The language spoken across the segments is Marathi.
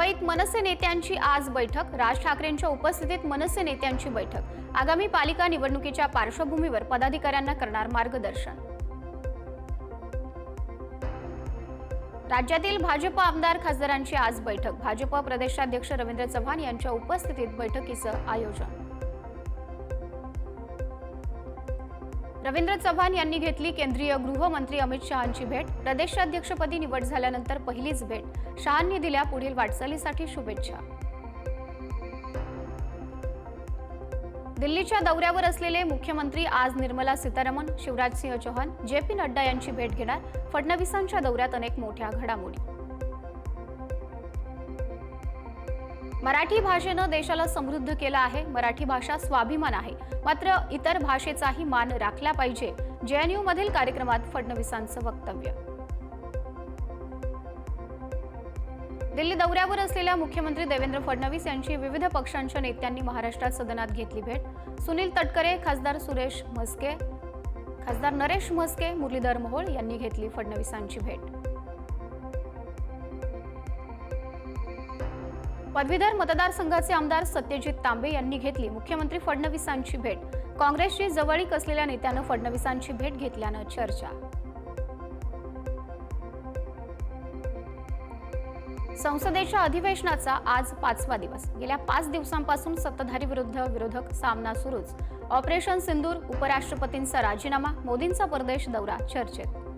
मुंबईत मनसे नेत्यांची आज बैठक. राज ठाकरेंच्या उपस्थितीत मनसे नेत्यांची बैठक. आगामी पालिका निवडणुकीच्या पार्श्वभूमीवर पदाधिकाऱ्यांना करणार मार्गदर्शन. राज्यातील भाजप आमदार खासदारांची आज बैठक. भाजप प्रदेशाध्यक्ष रवींद्र चव्हाण यांच्या उपस्थितीत बैठकीचं आयोजन. रवींद्र चव्हाण यांनी घेतली केंद्रीय गृहमंत्री अमित शहांची भेट. प्रदेशाध्यक्षपदी निवड झाल्यानंतर पहिलीच भेट. शहांनी दिल्या पुढील वाटचालीसाठी शुभेच्छा. दिल्लीच्या दौऱ्यावर असलेले मुख्यमंत्री आज निर्मला सीतारामन शिवराजसिंह चौहान जे पी नड्डा यांची भेट घेणार. फडणवीसांच्या दौऱ्यात अनेक मोठ्या घडामोडी. मराठी भाषेनं देशाला समृद्ध केलं आहे. मराठी भाषा स्वाभिमान आहे. मात्र इतर भाषेचाही मान राखला पाहिजे. जेएनयू मधील कार्यक्रमात फडणवीसांचं वक्तव्य. दिल्ली दौऱ्यावर असलेल्या मुख्यमंत्री देवेंद्र फडणवीस यांची विविध पक्षांच्या नेत्यांनी महाराष्ट्रात सदनात घेतली भेट. सुनील तटकरे खासदार सुरेश म्हस्के खासदार नरेश म्हस्के मुरलीधर मोहोळ यांनी घेतली फडणवीसांची भेट. पदवीधर मतदारसंघाचे आमदार सत्यजित तांबे यांनी घेतली मुख्यमंत्री फडणवीसांची भेट. काँग्रेसशी जवळीक असलेल्या नेत्यानं फडणवीसांची भेट घेतल्यानं चर्चा. संसदेच्या अधिवेशनाचा आज पाचवा दिवस. गेल्या पाच दिवसांपासून सत्ताधारी विरुद्ध विरोधक सामना सुरूच. ऑपरेशन सिंदूर उपराष्ट्रपतींचा राजीनामा मोदींचा परदेश दौरा चर्चेत.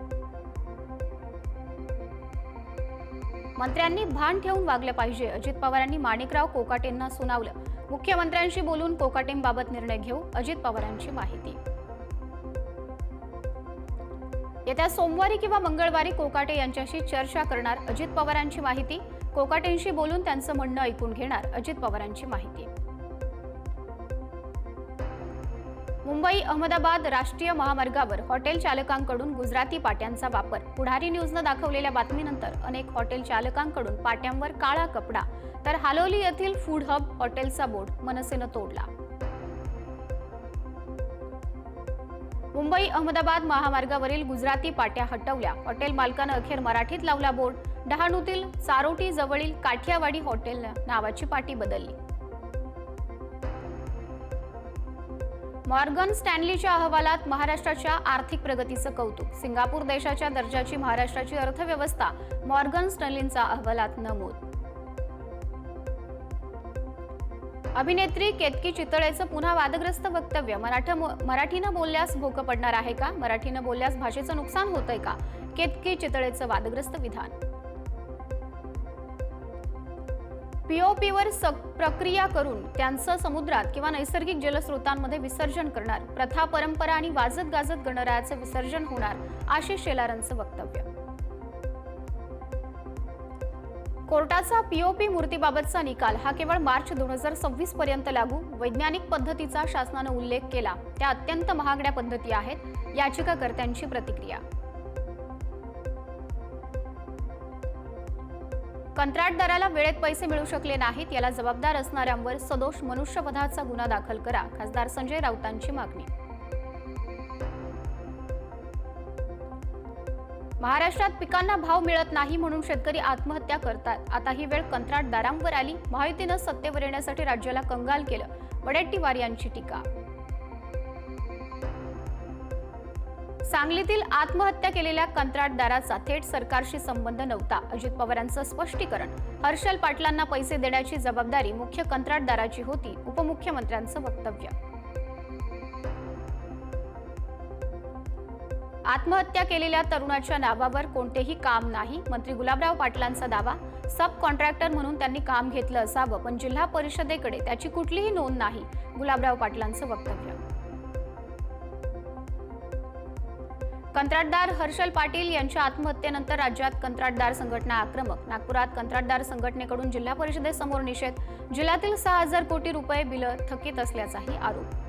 मंत्र्यांनी भान ठेवून वागलं पाहिजे. अजित पवारांनी माणिकराव कोकाटेंना सुनावलं. मुख्यमंत्र्यांशी बोलून कोकाटेंबाबत निर्णय घेऊ अजित पवारांची माहिती. येत्या सोमवारी किंवा मंगळवारी कोकाटे यांच्याशी चर्चा करणार अजित पवारांची माहिती. कोकाटेंशी बोलून त्यांचं म्हणणं ऐकून घेणार अजित पवारांची माहिती. मुंबई अहमदाबाद राष्ट्रीय महामार्गावर हॉटेल चालकांकडून गुजराती पाट्यांचा वापर. पुढारी न्यूजनं दाखवलेल्या बातमीनंतर अनेक हॉटेल चालकांकडून पाट्यांवर काळा कपडा. तर हालोली येथील फूड हब हॉटेलचा बोर्ड मनसेनं तोडला. मुंबई अहमदाबाद महामार्गावरील गुजराती पाट्या हटवल्या. हॉटेल मालकानं अखेर मराठीत लावला बोर्ड. डहाणूतील चारोटी जवळील काठियावाडी हॉटेल नावाची पाटी बदलली. मॉर्गन स्टॅनलीच्या अहवालात महाराष्ट्राच्या आर्थिक प्रगतीचं कौतुक. सिंगापूर देशाच्या दर्जाची महाराष्ट्राची अर्थव्यवस्था मॉर्गन स्टॅनलींचा अहवालात नमूद. अभिनेत्री केतकी चितळेचं पुन्हा वादग्रस्त वक्तव्य. मराठ मराठीनं बोलल्यास भोकं पडणार आहे का? मराठीनं बोलल्यास भाषेचं नुकसान होतंय का? केतकी चितळेचं वादग्रस्त विधान. पीओपीवर प्रक्रिया करून त्यांचं समुद्रात किंवा नैसर्गिक जलस्रोतांमध्ये विसर्जन करणार. प्रथा परंपरा आणि वाजत गाजत गणरायाचं विसर्जन होणार आशिष शेलारांचं वक्तव्य. कोर्टाचा पीओपी मूर्तीबाबतचा निकाल हा केवळ मार्च दोन हजार सव्वीस पर्यंत लागू. वैज्ञानिक पद्धतीचा शासनानं उल्लेख केला. त्या अत्यंत महागड्या पद्धती आहेत. याचिकाकर्त्यांची प्रतिक्रिया. कंत्राटदाराला वेळेत पैसे मिळू शकले नाहीत याला जबाबदार असणाऱ्यांवर सदोष मनुष्यवधाचा गुन्हा दाखल करा खासदार संजय राऊतांची मागणी. महाराष्ट्रात पिकांना भाव मिळत नाही म्हणून शेतकरी आत्महत्या करतात. आता ही वेळ कंत्राटदारांवर आली. महायुतीनं सत्तेवर येण्यासाठी राज्याला कंगाल केलं. वडेट्टीवार यांची टीका. सांगलीतील आत्महत्या केलेल्या कंत्राटदाराचा थेट सरकारशी संबंध नव्हता. अजित पवारांचं स्पष्टीकरण. हर्षल पाटलांना पैसे देण्याची जबाबदारी मुख्य कंत्राटदाराची होती उपमुख्यमंत्र्यांचं वक्तव्य. आत्महत्या केलेल्या तरुणाच्या नावावर कोणतेही काम नाही. मंत्री गुलाबराव पाटलांचा दावा सब कॉन्ट्रॅक्टर म्हणून त्यांनी काम घेतलं असावं पण जिल्हा परिषदेकडे त्याची कुठलीही नोंद नाही गुलाबराव पाटलांचं वक्तव्य. कंत्राटदार हर्षल पाटील यांच्या आत्महत्येनंतर राज्यात कंत्राटदार संघटना आक्रमक. नागपुरात कंत्राटदार संघटनेकडून जिल्हा परिषदेसमोर निषेध. जिल्ह्यातील सहा हजार कोटी रुपये बिलं थकीत असल्याचाही आरोप.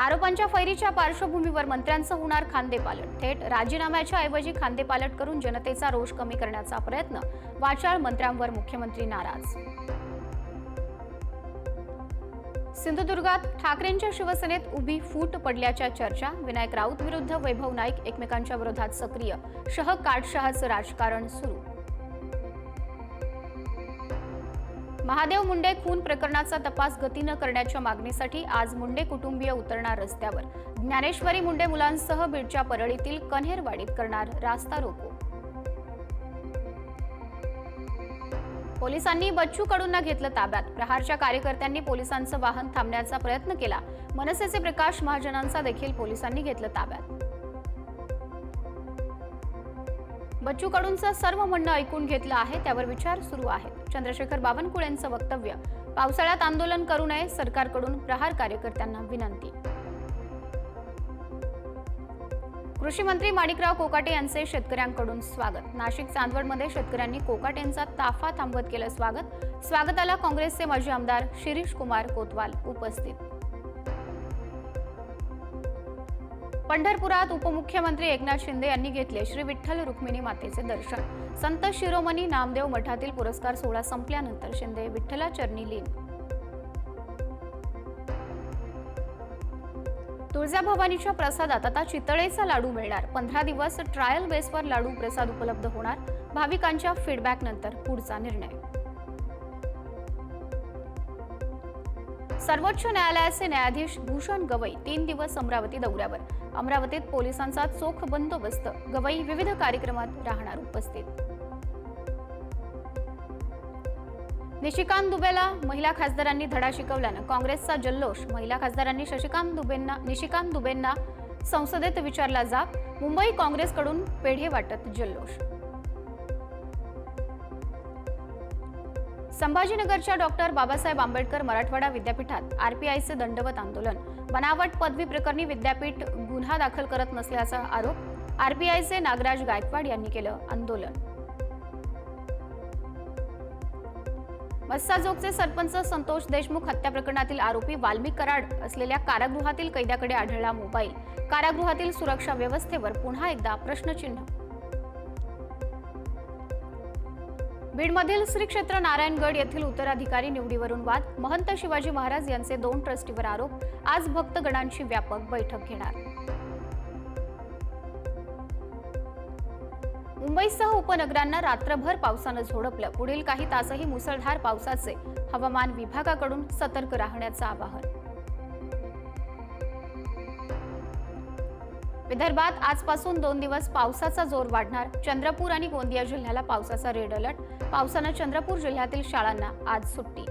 आरोपांच्या फैरीच्या पार्श्वभूमीवर मंत्र्यांचं होणार खांदेपालट थेट राजीनाम्याच्या ऐवजी खांदेपालट करून जनतेचा रोष कमी करण्याचा प्रयत्न वाचाळ मंत्र्यांवर मुख्यमंत्री नाराज. सिंधुदुर्गात ठाकरेंच्या शिवसेनेत उभी फूट पडल्याच्या चर्चा. विनायक राऊत विरुद्ध वैभव नाईक एकमेकांच्या विरोधात सक्रिय. शह काटशहाचं राजकारण सुरू. महादेव मुंडे खून प्रकरणाचा तपास गतीनं करण्याच्या मागणीसाठी आज मुंडे कुटुंबीय उतरणार रस्त्यावर. ज्ञानेश्वरी मुंडे मुलांसह बीडच्या परळीतील कन्हेरवाडीत करणार रास्ता रोको. पोलिसांनी बच्चू कडूंना घेतलं ताब्यात. प्रहारच्या कार्यकर्त्यांनी पोलिसांचं वाहन थांबण्याचा प्रयत्न केला. मनसेचे प्रकाश महाजनांचा देखील पोलिसांनी घेतलं ताब्यात. बच्चू कडूंचं सर्व म्हणणं ऐकून घेतलं आहे त्यावर विचार सुरू आहेत चंद्रशेखर बावनकुळेंचं वक्तव्य पावसाळ्यात आंदोलन करू नये सरकारकडून प्रहार कार्यकर्त्यांना विनंती. कृषी मंत्री माणिकराव कोकाटे यांचे शेतकऱ्यांकडून स्वागत. नाशिक चांदवडमध्ये शेतकऱ्यांनी कोकाटेंचा ताफा थांबवत केलं स्वागत. स्वागताला काँग्रेसचे माजी आमदार शिरीष कुमार कोतवाल उपस्थित. पंढरपुरात उपमुख्यमंत्री एकनाथ शिंदे यांनी घेतले श्री विठ्ठल रुक्मिणी मातेचे दर्शन. संत शिरोमणी नामदेव मठातील पुरस्कार सोहळा संपल्यानंतर शिंदे विठ्ठला चरणी लीन. तुळजाभवानीच्या प्रसादात आता चितळेचा लाडू मिळणार. पंधरा दिवस ट्रायल बेसवर लाडू प्रसाद उपलब्ध होणार. भाविकांच्या फीडबॅक नंतर पुढचा निर्णय. सर्वोच्च न्यायालयाचे न्यायाधीश भूषण गवई तीन दिवस अमरावती दौऱ्यावर. अमरावतीत पोलिसांचा चोख बंदोबस्त. गवई विविध कार्यक्रमात राहणार उपस्थित. निशिकांत दुबेला महिला खासदारांनी धडा शिकवल्यानं काँग्रेसचा जल्लोष. महिला खासदारांनी शशिकांत दुबेंना निशिकांत दुबेंना संसदेत विचारला जाब मुंबई काँग्रेसकडून पेढे वाटत जल्लोष. संभाजीनगरच्या डॉक्टर बाबासाहेब आंबेडकर मराठवाडा विद्यापीठात आरपीआयचे दंडवत आंदोलन. बनावट पदवी प्रकरणी विद्यापीठ गुन्हा दाखल करत नसल्याचा आरोप आरपीआयचे नागराज गायकवाड यांनी केलं आंदोलन. मस्साजोगचे सरपंच संतोष देशमुख हत्या प्रकरणातील आरोपी वाल्मिक कराड असलेल्या कारागृहातील कैद्याकडे आढळला मोबाईल. कारागृहातील सुरक्षा व्यवस्थेवर पुन्हा एकदा प्रश्नचिन्ह. बीडमधील श्री क्षेत्र नारायणगड येथील उत्तराधिकारी निवडीवरून वाद. महंत शिवाजी महाराज यांचे दोन ट्रस्टीवर आरोप. आज भक्तगणांची व्यापक बैठक घेणार. मुंबईसह उपनगरांना रात्रभर पावसानं झोडपलं. पुढील काही तासही मुसळधार पावसाचे हवामान विभागाकडून सतर्क राहण्याचं आवाहन. विदर्भात आजपासून दोन दिवस पावसाचा जोर वाढणार. चंद्रपूर आणि गोंदिया जिल्ह्याला पावसाचा रेड अलर्ट. पावसानं चंद्रपूर जिल्ह्यातील शाळांना आज सुट्टी.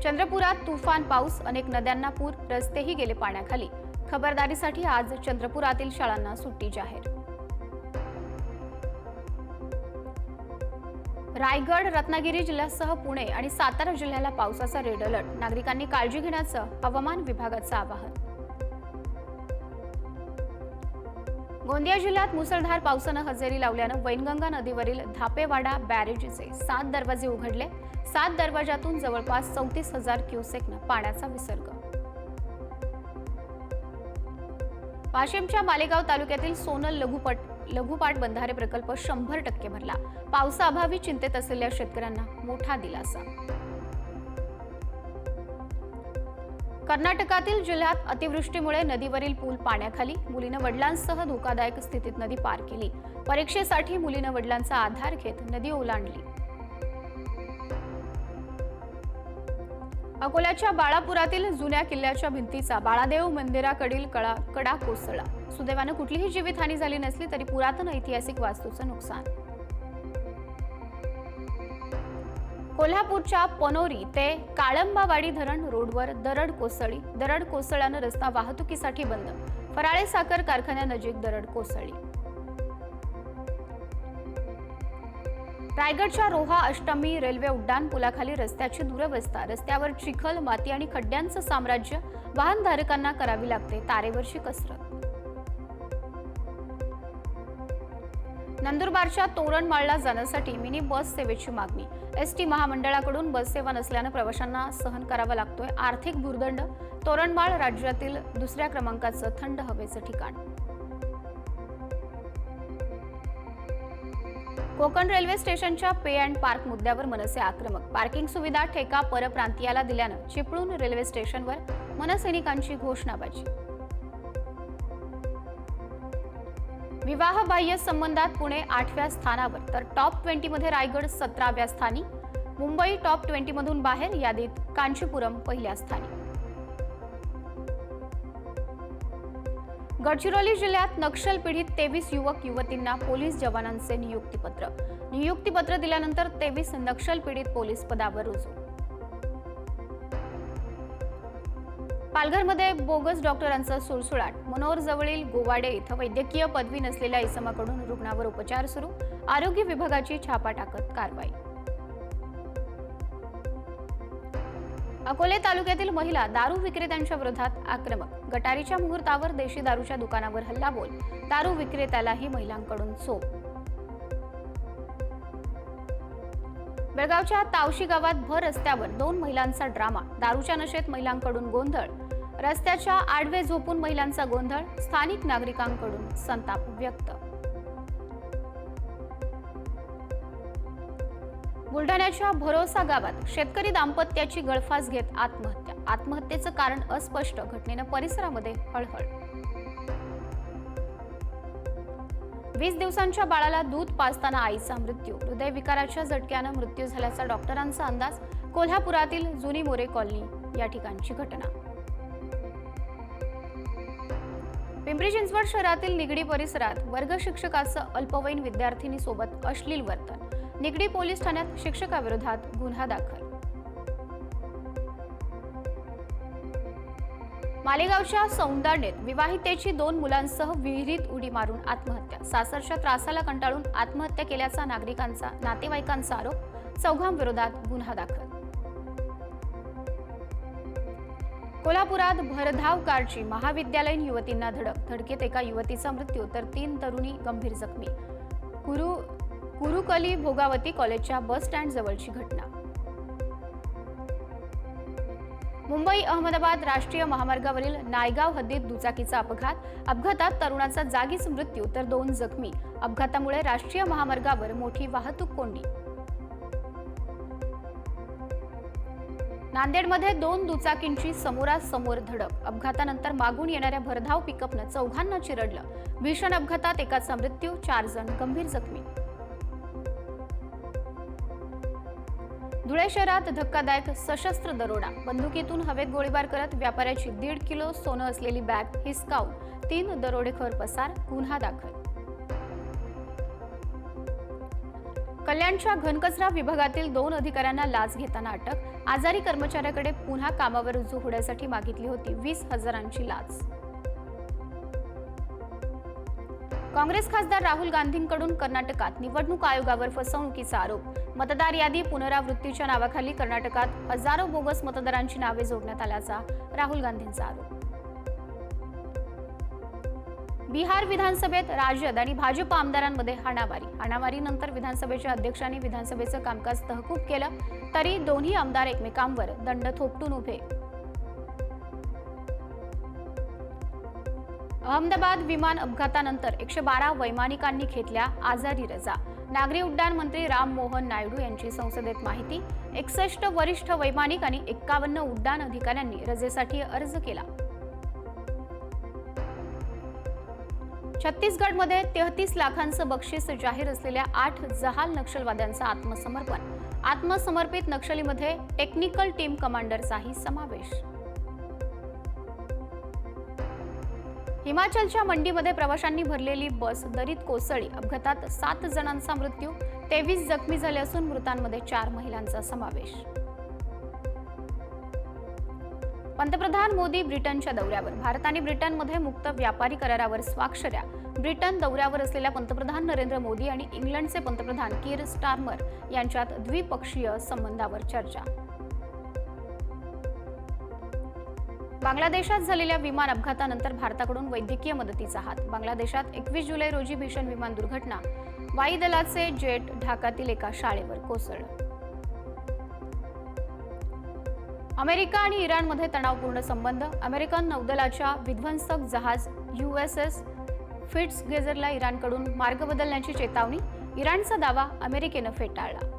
चंद्रपुरात तुफान पाऊस अनेक नद्यांना पूर रस्तेही गेले पाण्याखाली. खबरदारीसाठी आज चंद्रपुरातील शाळांना सुट्टी जाहीर. रायगड रत्नागिरी जिल्ह्यासह पुणे आणि सातारा जिल्ह्याला पावसाचा रेड अलर्ट. नागरिकांनी काळजी घेण्याचं हवामान विभागाचं आवाहन. गोंदिया जिल्ह्यात मुसळधार पावसानं हजेरी लावल्यानं वैनगंगा नदीवरील धापेवाडा बॅरेजचे सात दरवाजे उघडले. सात दरवाजातून जवळपास चौतीस हजार क्युसेकनं पाण्याचा विसर्ग. वाशिमच्या मालेगाव तालुक्यातील सोनल लघुपट लघुपाट बंधारे प्रकल्प शंभर टक्के भरला. पावसाअभावी चिंतेत असलेल्या शेतकऱ्यांना मोठा दिलासा. कर्नाटकातील जिल्ह्यात अतिवृष्टीमुळे नदीवरील पूल पाण्याखाली मुलीनं वडिलांसह धोकादायक स्थितीत नदी पार केली. परीक्षेसाठी मुलीनं वडिलांचा आधार घेत नदी ओलांडली. अकोल्याच्या बाळापुरातील जुन्या किल्ल्याच्या भिंतीचा बाळादेव मंदिराकडील कडा कडा कोसळला. सुदैवानं कुठलीही जीवितहानी झाली नसली तरी पुरातन ऐतिहासिक वास्तूचं नुकसान. कोल्हापूरच्या पनोरी ते काळंबावाडी धरण रोडवर दरड कोसळी. दरड कोसळल्यानं रस्ता वाहतुकीसाठी बंद. फराळे साखर कारखान्यानजीक दरड कोसळली रायगडच्या रोहा अष्टमी रेल्वे उड्डाण पुलाखाली रस्त्याची दुरवस्था. रस्त्यावर चिखल माती आणि खड्ड्यांचं साम्राज्य वाहनधारकांना करावी लागते. तारेवरची कसरत. नंदुरबारच्या तोरणमाळला जाण्यासाठी मिनी बस सेवेची मागणी. एस टी महामंडळाकडून बस सेवा नसल्यानं प्रवाशांना सहन करावा लागतोय. आर्थिक भुर्दंड. तोरणमाळ राज्यातील दुसऱ्या क्रमांकाचं थंड हवेचं ठिकाण. कोकण रेल्वे स्टेशनच्या पे अँड पार्क मुद्द्यावर मनसे आक्रमक. पार्किंग सुविधा ठेका परप्रांतीयाला दिल्यानं चिपळूण रेल्वे स्टेशनवर मनसैनिकांची घोषणाबाजी. विवाहबाह्य संबंधात पुणे आठव्या स्थानावर तर टॉप ट्वेंटीमध्ये रायगड सतराव्या स्थानी मुंबई टॉप ट्वेंटीमधून बाहेर यादीत कांचीपुरम पहिल्या स्थानी. गडचिरोली जिल्ह्यात नक्षल पीडित तेवीस युवक युवतींना पोलीस जवानांचे नियुक्तीपत्र. नियुक्तीपत्र दिल्यानंतर तेवीस नक्षल पीडित पोलीस पदावर रुजू. पालघरमध्ये बोगस डॉक्टरांचा सुळसुळाट. मनोर जवळील गोवाडे इथं वैद्यकीय पदवी नसलेल्या इसमाकडून रुग्णावर उपचार सुरू. आरोग्य विभागाची छापा टाकत कारवाई. अकोले तालुक्यातील महिला दारू विक्रेत्यांच्या विरोधात आक्रमक. गटारीच्या मुहूर्तावर देशी दारूच्या दुकानावर हल्लाबोल. दारू विक्रेत्यालाही महिलांकडून चोप बेळगावच्या तावशी गावात भर रस्त्यावर दोन महिलांचा ड्रामा. दारूच्या नशेत महिलांकडून गोंधळ. रस्त्याच्या आडवे झोपून महिलांचा गोंधळ. स्थानिक नागरिकांकडून संताप व्यक्त. बुलढाण्याच्या भरोसा गावात शेतकरी दाम्पत्याची गळफास घेत आत्महत्या. आत्महत्येचं कारण अस्पष्ट घटनेनं परिसरामध्ये हळहळ. वीस दिवसांच्या बाळाला दूध पाजताना आईचा मृत्यू. हृदयविकाराच्या झटक्यानं मृत्यू झाल्याचा डॉक्टरांचा अंदाज कोल्हापुरातील जुनी मोरे कॉलनी या ठिकाणची घटना. पिंपरी चिंचवड शहरातील निगडी परिसरात वर्ग शिक्षकाचं अल्पवयीन विद्यार्थिनी सोबत अश्लील वर्तन. निगडी पोलीस ठाण्यात शिक्षकाविरोधात गुन्हा दाखल. मालेगावच्या सौंदार्णेत विवाहितेची दोन मुलांसह विहिरीत उडी मारून आत्महत्या. सासरच्या त्रासाला कंटाळून आत्महत्या केल्याचा नागरिकांचा नातेवाईकांचा आरोप चौघांविरोधात गुन्हा दाखल. कोल्हापुरात भरधाव कारची महाविद्यालयीन युवतींना धडक. धडकेत एका युवतीचा मृत्यू तर तीन तरुणी गंभीर जखमी. गुरु कुरुकली भोगावती कॉलेजच्या बस स्टँड जवळची घटना. मुंबई अहमदाबाद राष्ट्रीय महामार्गावरील नायगाव हद्दीत दुचाकीचा अपघात. अपघातात तरुणाचा जागीच मृत्यू तर दोन जखमी. अपघातामुळे राष्ट्रीय महामार्गावर मोठी वाहतूक कोंडी. नांदेडमध्ये दोन दुचाकींची समोरासमोर धडक. अपघातानंतर मागून येणाऱ्या भरधाव पिकअपनं चौघांना चिरडलं. भीषण अपघातात एकाचा मृत्यू चार जण गंभीर जखमी. धुळे शहरात धक्कादायक सशस्त्र दरोडा. बंदुकीतून हवेत गोळीबार करत व्यापाऱ्याची दीड किलो सोनं असलेली बॅग हिसकावून तीन दरोडेखोर पसार गुन्हा दाखल. कल्याणच्या घनकचरा विभागातील दोन अधिकाऱ्यांना लाच घेताना अटक. आजारी कर्मचाऱ्याकडे पुन्हा कामावर रुजू होण्यासाठी मागितली होती वीस हजारांची लाच. काँग्रेस खासदार राहुल गांधींकडून कर्नाटकात निवडणूक आयोगावर फसवणुकीचा आरोप. मतदार यादी पुनरावृत्तीच्या नावाखाली कर्नाटकात हजारो बोगस मतदारांची नावे जोडण्यात आल्याचा राहुल गांधींचा आरोप. बिहार विधानसभेत राजद आणि भाजप आमदारांमध्ये हाणामारी. हाणामारीनंतर विधानसभेच्या अध्यक्षांनी विधानसभेचं कामकाज तहकूब केलं तरी दोन्ही आमदार एकमेकांवर दंड थोपटून उभे. अहमदाबाद विमान अपघातानंतर एकशे बारा वैमानिकांनी घेतल्या आजारी रजा. नागरी उड्डाण मंत्री राम मोहन नायडू यांची संसदेत माहिती. एकसष्ट वरिष्ठ वैमानिक आणि एक्कावन्न उड्डाण अधिकाऱ्यांनी रजेसाठी अर्ज केला. छत्तीसगडमध्ये तेहतीस लाखांचं बक्षीस जाहीर असलेल्या आठ जहाल नक्षलवाद्यांचं आत्मसमर्पण. आत्मसमर्पित नक्षलीमध्ये टेक्निकल टीम कमांडरचाही समावेश. हिमाचलच्या मंडीमध्ये प्रवाशांनी भरलेली बस दरीत कोसळली अपघातात सात जणांचा मृत्यू तेवीस जखमी झाले असून मृतांमध्ये चार महिलांचा समावेश. पंतप्रधान मोदी ब्रिटनच्या दौऱ्यावर. भारत आणि ब्रिटनमध्ये मुक्त व्यापारी करारावर स्वाक्षऱ्या ब्रिटन दौऱ्यावर असलेल्या पंतप्रधान नरेंद्र मोदी आणि इंग्लंडचे पंतप्रधान किर स्टार्मर यांच्यात द्विपक्षीय संबंधावर चर्चा. बांगलादेशात झालेल्या विमान अपघातानंतर भारताकडून वैद्यकीय मदतीचा हात. बांगलादेशात एकवीस जुलै रोजी भीषण विमान दुर्घटना. वायू दलाचे जेट ढाकातील एका शाळेवर कोसळलं अमेरिका आणि इराणमध्ये तणावपूर्ण संबंध. अमेरिकन नौदलाच्या विध्वंसक जहाज युएसएस फिट्स गेझरला इराणकडून मार्ग बदलण्याची चेतावणी. इराणचा दावा अमेरिकेनं फेटाळला.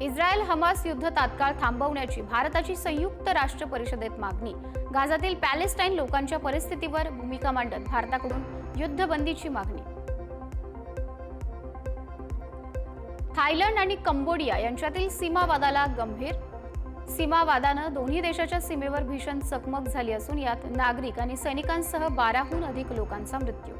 इस्रायल हमास युद्ध तात्काळ थांबवण्याची भारताची संयुक्त राष्ट्र परिषदेत मागणी. गाझातील पॅलेस्टाईन लोकांच्या परिस्थितीवर भूमिका मांडत भारताकडून युद्धबंदीची मागणी. थायलंड आणि कंबोडिया यांच्यातील सीमावादाला गंभीर सीमावादानं दोन्ही देशाच्या सीमेवर भीषण चकमक झाली असून यात नागरिक आणि सैनिकांसह बाराहून अधिक लोकांचा मृत्यू.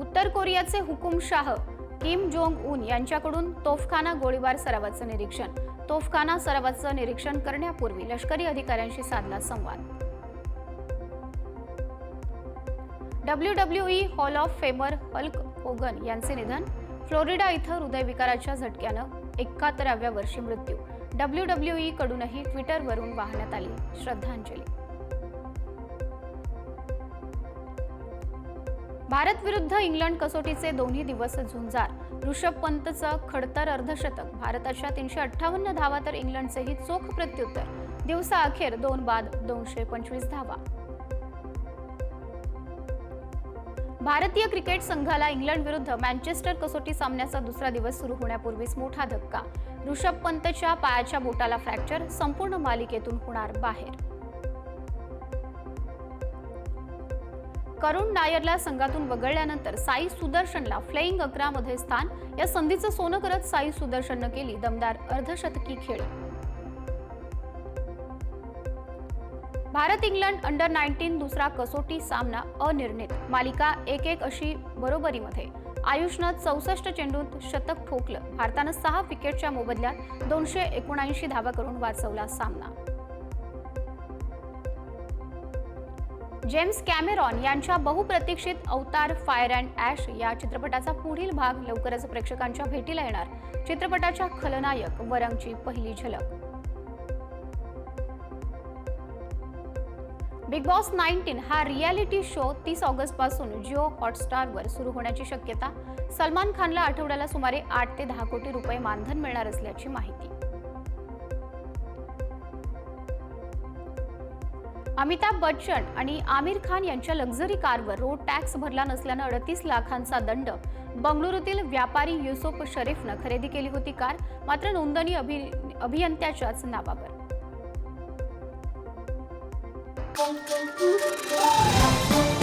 उत्तर कोरियाचे हुकुमशाह किम जोंग उन यांच्याकडून तोफखाना गोळीबार सरावाचं निरीक्षण. तोफखाना सरावाचं निरीक्षण करण्यापूर्वी लष्करी अधिकाऱ्यांशी साधला संवाद. W W E hall of famer Hulk Hogan यांचे निधन. फ्लोरिडा इथं हृदयविकाराच्या झटक्यानं एकाहत्तराव्या वर्षी मृत्यू. डब्ल्यू डब्ल्यू ई कडूनही ट्विटरवरून वाहण्यात आली. श्रद्धांजली. भारत विरुद्ध इंग्लंड कसोटीचे दोन्ही दिवस झुंजार. ऋषभ पंतचं खडतर अर्धशतक. भारताच्या तीनशे अठ्ठावन्न धावा तर इंग्लंडचेही चोख प्रत्युत्तर. दिवसा अखेर दोन बाद दोनशे पंचवीस धावा. भारतीय क्रिकेट संघाला इंग्लंड विरुद्ध मँचेस्टर कसोटी सामन्याचा दुसरा दिवस सुरू होण्यापूर्वीच मोठा धक्का. ऋषभ पंतच्या पायाच्या बोटाला फ्रॅक्चर संपूर्ण मालिकेतून होणार बाहेर. करुण नायरला संघातून वगळल्यानंतर साई सुदर्शनला फ्लेईंग अकरामध्ये स्थान. या संधीचं सोनं करत साई सुदर्शननं केली दमदार अर्धशतकी खेळ. भारत इंग्लंड अंडर नाईन्टीन दुसरा कसोटी सामना अनिर्णित. मालिका एक एक अशी बरोबरीमध्ये. आयुषनं चौसष्ट चेंडूत शतक ठोकलं. भारतानं सहा विकेटच्या मोबदल्यात दोनशे एकोणऐंशी धावा करून वाचवला सामना. जेम्स कॅमेरॉन यांच्या बहुप्रतीक्षित अवतार फायर अँड ॲश या चित्रपटाचा पुढील भाग लवकरच प्रेक्षकांच्या भेटीला येणार. चित्रपटाच्या खलनायक वरंगची पहिली झलक. बिग बॉस नाईन्टीन हा रियालिटी शो तीस ऑगस्टपासून जिओ हॉटस्टारवर सुरू होण्याची शक्यता. सलमान खानला आठवड्याला सुमारे आठ ते दहा कोटी रुपये मानधन मिळणार असल्याची माहिती. अमिताभ बच्चन आणि आमिर खान यांच्या लक्झरी कारवर रोड टॅक्स भरला नसल्यानं अडतीस लाखांचा दंड बंगळुरूतील व्यापारी युसुफ शरीफनं खरेदी केली होती कार मात्र नोंदणी अभि अभियंत्याच्याच नावावर Thank you.